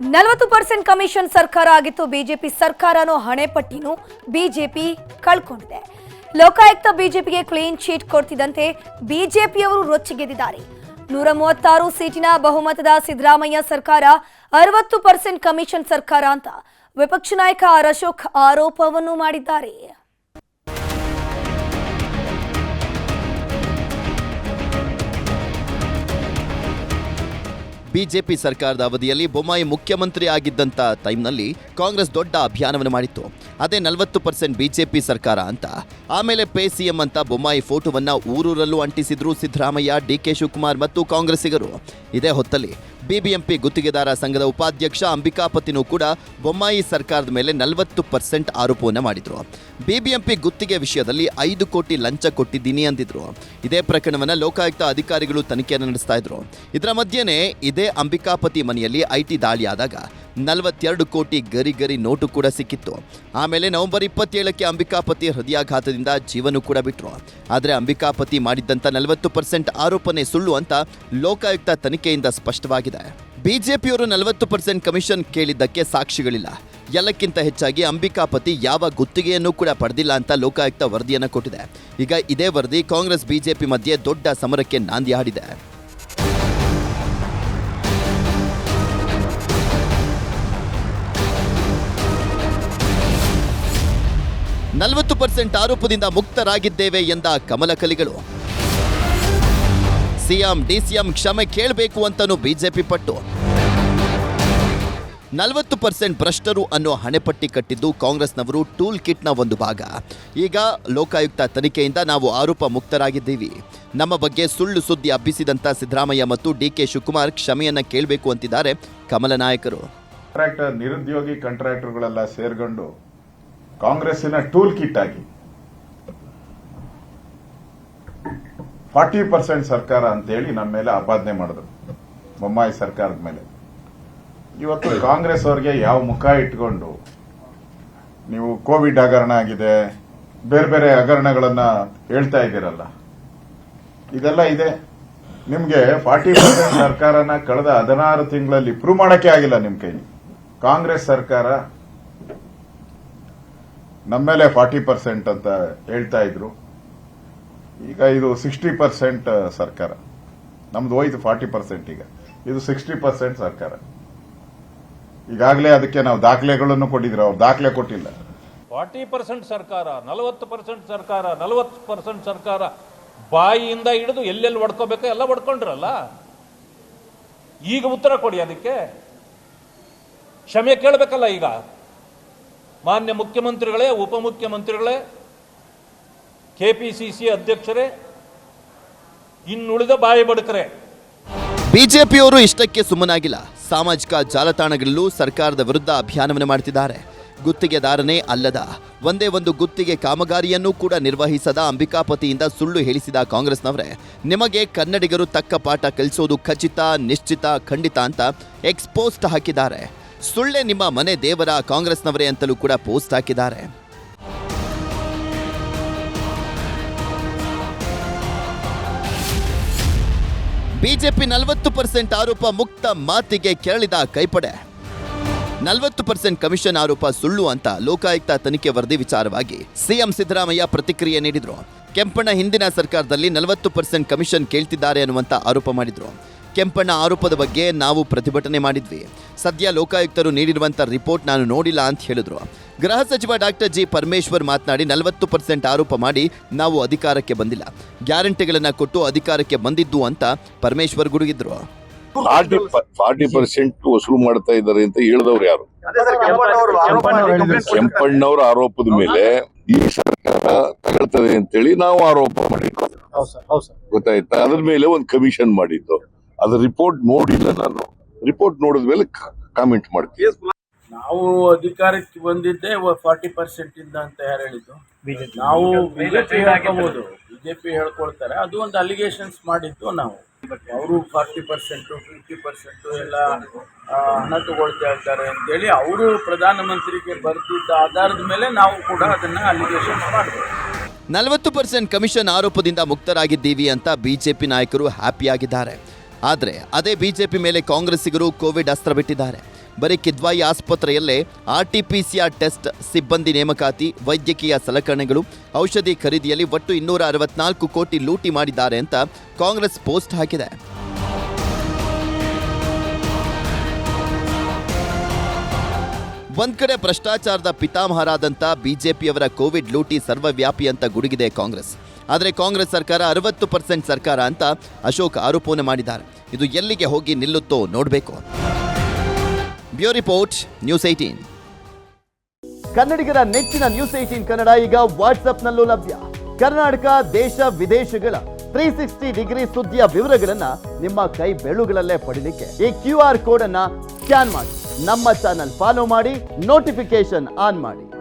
ನಲವತ್ತು percent commission ಸರ್ಕಾರ ಆಗಿತ್ತು. ಬಿಜೆಪಿ ಸರ್ಕಾರನೂ ಹಣೆ ಪಟ್ಟಿನೂ ಬಿಜೆಪಿ ಕಳ್ಕೊಂಡಿದೆ. ಲೋಕಾಯುಕ್ತ ಬಿಜೆಪಿಗೆ ಕ್ಲೀನ್ ಚೀಟ್ ಕೊಡ್ತಿದ್ದಂತೆ ಬಿಜೆಪಿಯವರು ರೊಚ್ಚಿಗೆದ್ದಿದ್ದಾರೆ. ನೂರ ಮೂವತ್ತಾರು ಸೀಟಿನ ಬಹುಮತದ ಸಿದ್ದರಾಮಯ್ಯ ಸರ್ಕಾರ ಅರವತ್ತು ಪರ್ಸೆಂಟ್ ಕಮಿಷನ್ ಸರ್ಕಾರ ಅಂತ. ವಿಪಕ್ಷ ನಾಯಕ ಆರ್ ಅಶೋಕ್ ಆರೋಪವನ್ನು ಮಾಡಿದ್ದಾರೆ. ಬಿಜೆಪಿ ಸರ್ಕಾರದ ಅವಧಿಯಲ್ಲಿ ಬೊಮ್ಮಾಯಿ ಮುಖ್ಯಮಂತ್ರಿ ಆಗಿದ್ದಂಥ ಟೈಮ್ನಲ್ಲಿ ಕಾಂಗ್ರೆಸ್ ದೊಡ್ಡ ಅಭಿಯಾನವನ್ನು ಮಾಡಿತ್ತು. ಅದೇ ನಲವತ್ತು ಪರ್ಸೆಂಟ್ ಬಿಜೆಪಿ ಸರ್ಕಾರ ಅಂತ. ಆಮೇಲೆ ಪೇ ಸಿಎಂ ಅಂತ ಬೊಮ್ಮಾಯಿ ಫೋಟೋವನ್ನು ಊರೂರಲ್ಲೂ ಅಂಟಿಸಿದ್ರು ಸಿದ್ದರಾಮಯ್ಯ, ಡಿ ಕೆ ಶಿವಕುಮಾರ್ ಮತ್ತು ಕಾಂಗ್ರೆಸ್ಸಿಗರು. ಇದೇ ಹೊತ್ತಲ್ಲಿ ಬಿಬಿಎಂಪಿ ಗುತ್ತಿಗೆದಾರ ಸಂಘದ ಉಪಾಧ್ಯಕ್ಷ ಅಂಬಿಕಾಪತಿನೂ ಕೂಡ ಬೊಮ್ಮಾಯಿ ಸರ್ಕಾರದ ಮೇಲೆ ನಲವತ್ತು ಪರ್ಸೆಂಟ್ ಆರೋಪವನ್ನು ಮಾಡಿದರು. ಬಿಬಿಎಂಪಿ ಗುತ್ತಿಗೆ ವಿಷಯದಲ್ಲಿ ಐದು ಕೋಟಿ ಲಂಚ ಕೊಟ್ಟಿದ್ದೀನಿ ಅಂದಿದ್ರು. ಇದೇ ಪ್ರಕರಣವನ್ನು ಲೋಕಾಯುಕ್ತ ಅಧಿಕಾರಿಗಳು ತನಿಖೆಯನ್ನು ನಡೆಸ್ತಾ ಇದ್ರು. ಇದರ ಮಧ್ಯೆನೇ ಇದೇ ಅಂಬಿಕಾಪತಿ ಮನೆಯಲ್ಲಿ ಐಟಿ ದಾಳಿಯಾದಾಗ ನಲವತ್ತೆರಡು ಕೋಟಿ ಗರಿ ಗರಿ ನೋಟು ಕೂಡ ಸಿಕ್ಕಿತ್ತು. ಆಮೇಲೆ ನವೆಂಬರ್ ಇಪ್ಪತ್ತೇಳಕ್ಕೆ ಅಂಬಿಕಾಪತಿ ಹೃದಯಾಘಾತದಿಂದ ಜೀವನು ಕೂಡ ಬಿಟ್ಟರು ಆದರೆ ಅಂಬಿಕಾಪತಿ ಮಾಡಿದ್ದಂಥ ನಲವತ್ತು ಪರ್ಸೆಂಟ್ ಆರೋಪನೆ ಸುಳ್ಳು ಅಂತ ಲೋಕಾಯುಕ್ತ ತನಿಖೆಯಿಂದ ಸ್ಪಷ್ಟವಾಗಿದೆ. ಬಿಜೆಪಿಯವರು ನಲವತ್ತು ಪರ್ಸೆಂಟ್ ಕಮಿಷನ್ ಕೇಳಿದ್ದಕ್ಕೆ ಸಾಕ್ಷಿಗಳಿಲ್ಲ. ಎಲ್ಲಕ್ಕಿಂತ ಹೆಚ್ಚಾಗಿ ಅಂಬಿಕಾಪತಿ ಯಾವ ಗುತ್ತಿಗೆಯನ್ನು ಕೂಡ ಪಡೆದಿಲ್ಲ ಅಂತ ಲೋಕಾಯುಕ್ತ ವರದಿಯನ್ನು ಕೊಟ್ಟಿದೆ. ಈಗ ಇದೇ ವರದಿ ಕಾಂಗ್ರೆಸ್, ಬಿಜೆಪಿ ಮಧ್ಯೆ ದೊಡ್ಡ ಸಮರಕ್ಕೆ ನಾಂದಿ ಹಾಡಿದೆ. ನಲವತ್ತು ಪರ್ಸೆಂಟ್ ಆರೋಪದಿಂದ ಮುಕ್ತರಾಗಿದ್ದೇವೆ ಎಂದ ಕಮಲ ಕಲಿಗಳು. ಸಿಎಂ, ಡಿಸಿಎಂ ಕ್ಷಮೆ ಕೇಳಬೇಕು ಅಂತನೂ ಬಿಜೆಪಿ ಪಟ್ಟು. ನಲವತ್ತು ಪರ್ಸೆಂಟ್ ಭ್ರಷ್ಟರು ಅನ್ನೋ ಹಣೆಪಟ್ಟಿ ಕಟ್ಟಿದ್ದು ಕಾಂಗ್ರೆಸ್ನವರು ಟೂಲ್ ಕಿಟ್ನ ಒಂದು ಭಾಗ. ಈಗ ಲೋಕಾಯುಕ್ತ ತನಿಖೆಯಿಂದ ನಾವು ಆರೋಪ ಮುಕ್ತರಾಗಿದ್ದೀವಿ. ನಮ್ಮ ಬಗ್ಗೆ ಸುಳ್ಳು ಸುದ್ದಿ ಅಬ್ಬಿಸಿದಂತ ಸಿದ್ದರಾಮಯ್ಯ ಮತ್ತು ಡಿ ಕೆ ಶಿವಕುಮಾರ್ ಕ್ಷಮೆಯನ್ನ ಕೇಳಬೇಕು ಅಂತಿದ್ದಾರೆ ಕಮಲ ನಾಯಕರು. ನಿರುದ್ಯೋಗಿ ಕಾಂಟ್ರಾಕ್ಟರ್ಗಳೆಲ್ಲ ಸೇರ್ಕೊಂಡು ಕಾಂಗ್ರೆಸ್ಸಿನ ಟೂಲ್ ಕಿಟ್ ಆಗಿ. ಫಾರ್ಟಿ ಪರ್ಸೆಂಟ್ ಸರ್ಕಾರ ಅಂತೇಳಿ ನಮ್ಮ ಮೇಲೆ ಆಪಾದನೆ ಮಾಡಿದ್ರು, ಬೊಮ್ಮಾಯಿ ಸರ್ಕಾರದ ಮೇಲೆ. ಇವತ್ತು ಕಾಂಗ್ರೆಸ್ ಅವ್ರಿಗೆ ಯಾವ ಮುಖ ಇಟ್ಕೊಂಡು, ನೀವು ಕೋವಿಡ್ ಹಗರಣ ಆಗಿದೆ, ಬೇರೆ ಬೇರೆ ಹಗರಣಗಳನ್ನ ಹೇಳ್ತಾ ಇದ್ದೀರಲ್ಲ. ಇದೆಲ್ಲ ಇದೆ. ನಿಮ್ಗೆ ಫಾರ್ಟಿ ಪರ್ಸೆಂಟ್ ಸರ್ಕಾರನ ಕಳೆದ ಹದಿನಾರು ತಿಂಗಳಲ್ಲಿ ಪ್ರೂವ್ ಮಾಡಕ್ಕೆ ಆಗಿಲ್ಲ ನಿಮ್ ಕೈ ಕಾಂಗ್ರೆಸ್ ಸರ್ಕಾರ ನಮ್ಮ ಮೇಲೆ ಫಾರ್ಟಿ ಪರ್ಸೆಂಟ್ ಅಂತ ಹೇಳ್ತಾ ಇದ್ರು. ಈಗ ಇದು ಸಿಕ್ಸ್ಟಿ ಪರ್ಸೆಂಟ್ ಸರ್ಕಾರ. ನಮ್ದು ಹೋಯ್ತು ಫಾರ್ಟಿ ಪರ್ಸೆಂಟ್ ಈಗ. ಇದು ಸಿಕ್ಸ್ಟಿ ಪರ್ಸೆಂಟ್ ಸರ್ಕಾರ. ಈಗಾಗಲೇ ಅದಕ್ಕೆ ನಾವು ದಾಖಲೆಗಳನ್ನು ಕೊಟ್ಟಿದ್ರು. ಅವ್ರು ದಾಖಲೆ ಕೊಟ್ಟಿಲ್ಲ. ಫಾರ್ಟಿ ಪರ್ಸೆಂಟ್ ಸರ್ಕಾರ, ನಲವತ್ತು ಪರ್ಸೆಂಟ್ ಸರ್ಕಾರ, ನಲವತ್ತು ಪರ್ಸೆಂಟ್ ಸರ್ಕಾರ ಬಾಯಿಯಿಂದ ಹಿಡಿದು ಎಲ್ಲೆಲ್ಲಿ ಹೊಡ್ಕೋಬೇಕೋ ಎಲ್ಲ ಹೊಡ್ಕೊಂಡ್ರಲ್ಲ? ಈಗ ಉತ್ತರ ಕೊಡಿ ಅದಕ್ಕೆ. ಕ್ಷಮೆ ಕೇಳಬೇಕಲ್ಲ ಈಗ. ಮಾನ್ಯ ಮುಖ್ಯಮಂತ್ರಿಗಳೇ, ಉಪಮುಖ್ಯಮಂತ್ರಿಗಳೇ ಕೆ ಪಿ ಸಿ ಸಿ ಅಧ್ಯಕ್ಷರೇ, ಇನ್ನುಳಿದ ಬಾಯಿ ಬಡಕರೆ. ಬಿಜೆಪಿಯವರು ಇಷ್ಟಕ್ಕೆ ಸುಮ್ಮನಾಗಿಲ್ಲ. ಸಾಮಾಜಿಕ ಜಾಲತಾಣಗಳಲ್ಲೂ ಸರ್ಕಾರದ ವಿರುದ್ಧ ಅಭಿಯಾನವನ್ನು ಮಾಡ್ತಿದ್ದಾರೆ. ಗುತ್ತಿಗೆದಾರನೇ ಅಲ್ಲದ, ಒಂದೇ ಒಂದು ಗುತ್ತಿಗೆ ಕಾಮಗಾರಿಯನ್ನು ಕೂಡ ನಿರ್ವಹಿಸದ ಅಂಬಿಕಾಪತಿಯಿಂದ ಸುಳ್ಳು ಹೇಳಿಸಿದ ಕಾಂಗ್ರೆಸ್ನವರೇ, ನಿಮಗೆ ಕನ್ನಡಿಗರು ತಕ್ಕ ಪಾಠ ಕಲಿಸೋದು ಖಚಿತ, ನಿಶ್ಚಿತ, ಖಂಡಿತ ಅಂತ ಎಕ್ಸ್ಪೋಸ್ಟ್ ಹಾಕಿದ್ದಾರೆ. ಸುಳ್ಳೆ ನಿಮ್ಮ ಮನೆ ದೇವರ ಕಾಂಗ್ರೆಸ್ನವರೇ ಅಂತಲೂ ಕೂಡ ಪೋಸ್ಟ್ ಹಾಕಿದ್ದಾರೆ. ಬಿಜೆಪಿ ನಲವತ್ತು ಪರ್ಸೆಂಟ್ ಆರೋಪ ಮುಕ್ತ ಮಾತಿಗೆ ಕೆರಳಿದ ಕೈಪಡೆ. ನಲವತ್ತು ಪರ್ಸೆಂಟ್ ಕಮಿಷನ್ ಆರೋಪ ಸುಳ್ಳು ಅಂತ ಲೋಕಾಯುಕ್ತ ತನಿಖೆ ವರದಿ ವಿಚಾರವಾಗಿ ಸಿಎಂ ಸಿದ್ದರಾಮಯ್ಯ ಪ್ರತಿಕ್ರಿಯೆ ನೀಡಿದ್ರು. ಕೆಂಪಣ್ಣ ಹಿಂದಿನ ಸರ್ಕಾರದಲ್ಲಿ ನಲವತ್ತು ಪರ್ಸೆಂಟ್ ಕಮಿಷನ್ ಕೇಳ್ತಿದ್ದಾರೆ ಅನ್ನುವಂತ ಆರೋಪ ಮಾಡಿದ್ರು. ಕೆಂಪಣ್ಣ ಆರೋಪದ ಬಗ್ಗೆ ನಾವು ಪ್ರತಿಭಟನೆ ಮಾಡಿದ್ವಿ. ಸದ್ಯ ಲೋಕಾಯುಕ್ತರು ನೀಡಿರುವಂತ ರಿಪೋರ್ಟ್ ನಾನು ನೋಡಿಲ್ಲ ಅಂತ ಹೇಳಿದ್ರು. ಗೃಹ ಸಚಿವ ಡಾಕ್ಟರ್ ಜಿ ಪರಮೇಶ್ವರ್ ಮಾತನಾಡಿ ನಲವತ್ತು ಪರ್ಸೆಂಟ್ ಆರೋಪ ಮಾಡಿ ನಾವು ಅಧಿಕಾರಕ್ಕೆ ಬಂದಿಲ್ಲ. ಗ್ಯಾರಂಟಿಗಳನ್ನ ಕೊಟ್ಟು ಅಧಿಕಾರಕ್ಕೆ ಬಂದಿದ್ದು ಅಂತ ಪರಮೇಶ್ವರ್ ಗುಡುಗಿದ್ರು ಫಾರ್ಟಿ ಫಾರ್ಟಿ ಪರ್ಸೆಂಟ್ ವಸೂಲು ಮಾಡ್ತಾ ಇದ್ದಾರೆ ಅಂತ ಹೇಳಿದವ್ರು ಯಾರು? ಕೆಂಪಣ್ಣವರ ಆರೋಪದ ಮೇಲೆ ಈ ಸರ್ಕಾರ ತಗೊಳ್ತದೆ ಅಂತೇಳಿ ನಾವು ಆರೋಪ ಮಾಡಿದ್ದು ಗೊತ್ತಾಯ್ತಾ? ಅದ್ರ ಮೇಲೆ ಒಂದು ಕಮಿಷನ್ ಮಾಡಿದ್ದು. ಅದ್ರ ರಿಪೋರ್ಟ್ ನೋಡಿಲ್ಲ ನಾನು. ರಿಪೋರ್ಟ್ ನೋಡಿದ ಮೇಲೆ ಕಾಮೆಂಟ್ ಮಾಡ್ತೀನಿ. ನಾವು ಅಧಿಕಾರಕ್ಕೆ ಬಂದಿದ್ದೆ ಫಾರ್ಟಿ ಪರ್ಸೆಂಟ್ ಇಂದ ಅಂತ ಯಾರು ಹೇಳಿದ್ದು? ನಾವು ಬಿಜೆಪಿ ಹೇಳ್ಕೋಬಹುದು ಬಿಜೆಪಿ ಹೇಳ್ಕೊಳ್ತಾರೆ. ಅದು ಒಂದು ಅಲಿಗೇಷನ್ಸ್ ಮಾಡಿದ್ದು ನಾವು. ಅವರು ಫಾರ್ಟಿ ಪರ್ಸೆಂಟು ಫಿಫ್ಟಿ ಪರ್ಸೆಂಟು ಎಲ್ಲ ಹಣ ತಗೊಳ್ತಾ ಇದ್ದಾರೆ ಅಂತೇಳಿ ಅವರು ಪ್ರಧಾನಮಂತ್ರಿಗೆ ಬರ್ತಿದ್ದ ಆಧಾರದ ಮೇಲೆ ನಾವು ಕೂಡ ಅದನ್ನ ಅಲಿಗೇಷನ್ಸ್ ಮಾಡಿದ್ವಿ ನಲವತ್ತು ಪರ್ಸೆಂಟ್ ಕಮಿಷನ್ ಆರೋಪದಿಂದ ಮುಕ್ತರಾಗಿದ್ದೀವಿ ಅಂತ ಬಿಜೆಪಿ ನಾಯಕರು ಹ್ಯಾಪಿಯಾಗಿದ್ದಾರೆ. ಆದರೆ ಅದೇ ಬಿಜೆಪಿ ಮೇಲೆ ಕಾಂಗ್ರೆಸ್ಸಿಗರು ಕೋವಿಡ್ ಅಸ್ತ್ರ ಬಿಟ್ಟಿದ್ದಾರೆ. ಬರೀ Kidwai ಆಸ್ಪತ್ರೆಯಲ್ಲೇ R T P RTPCR test, ಸಿಬ್ಬಂದಿ ನೇಮಕಾತಿ, ವೈದ್ಯಕೀಯ ಸಲಕರಣೆಗಳು, ಔಷಧಿ ಖರೀದಿಯಲ್ಲಿ ಒಟ್ಟು ಇನ್ನೂರ ಅರವತ್ನಾಲ್ಕು ಕೋಟಿ ಲೂಟಿ ಮಾಡಿದ್ದಾರೆ ಅಂತ ಕಾಂಗ್ರೆಸ್ ಪೋಸ್ಟ್ ಹಾಕಿದೆ. ಒಂದ್ ಕಡೆ ಭ್ರಷ್ಟಾಚಾರದ ಪಿತಾಮಹರಾದಂಥ ಬಿಜೆಪಿಯವರ ಕೋವಿಡ್ ಲೂಟಿ ಸರ್ವವ್ಯಾಪಿ ಅಂತ ಗುಡುಗಿದೆ ಕಾಂಗ್ರೆಸ್. ಆದರೆ ಕಾಂಗ್ರೆಸ್ ಸರ್ಕಾರ ಅರವತ್ತು ಪರ್ಸೆಂಟ್ ಸರ್ಕಾರ ಅಂತ ಅಶೋಕ್ ಆರೋಪವನ್ನು ಮಾಡಿದ್ದಾರೆ. ಇದು ಎಲ್ಲಿಗೆ ಹೋಗಿ ನಿಲ್ಲುತ್ತೋ ನೋಡಬೇಕು. ಬ್ಯೂ ರಿಪೋರ್ಟ್, ನ್ಯೂಸ್ ಏಟೀನ್ ಕನ್ನಡಿಗರ ನೆಚ್ಚಿನ ನ್ಯೂಸ್ ಏಟೀನ್ ಕನ್ನಡ ಈಗ ವಾಟ್ಸ್ಆಪ್ನಲ್ಲೂ ಲಭ್ಯ. ಕರ್ನಾಟಕ, ದೇಶ, ವಿದೇಶಗಳ ತ್ರೀ ಸಿಕ್ಸ್ಟಿ ಡಿಗ್ರಿ ಸುದ್ದಿಯ ವಿವರಗಳನ್ನ ನಿಮ್ಮ ಕೈ ಬೆಳುಗಳಲ್ಲೇ ಪಡಿಲಿಕ್ಕೆ ಈ ಕ್ಯೂ ಆರ್ ಕೋಡ್ ಅನ್ನ ಸ್ಕ್ಯಾನ್ ಮಾಡಿ. ನಮ್ಮ ಚಾನಲ್ ಫಾಲೋ ಮಾಡಿ ನೋಟಿಫಿಕೇಶನ್ ಆನ್ ಮಾಡಿ.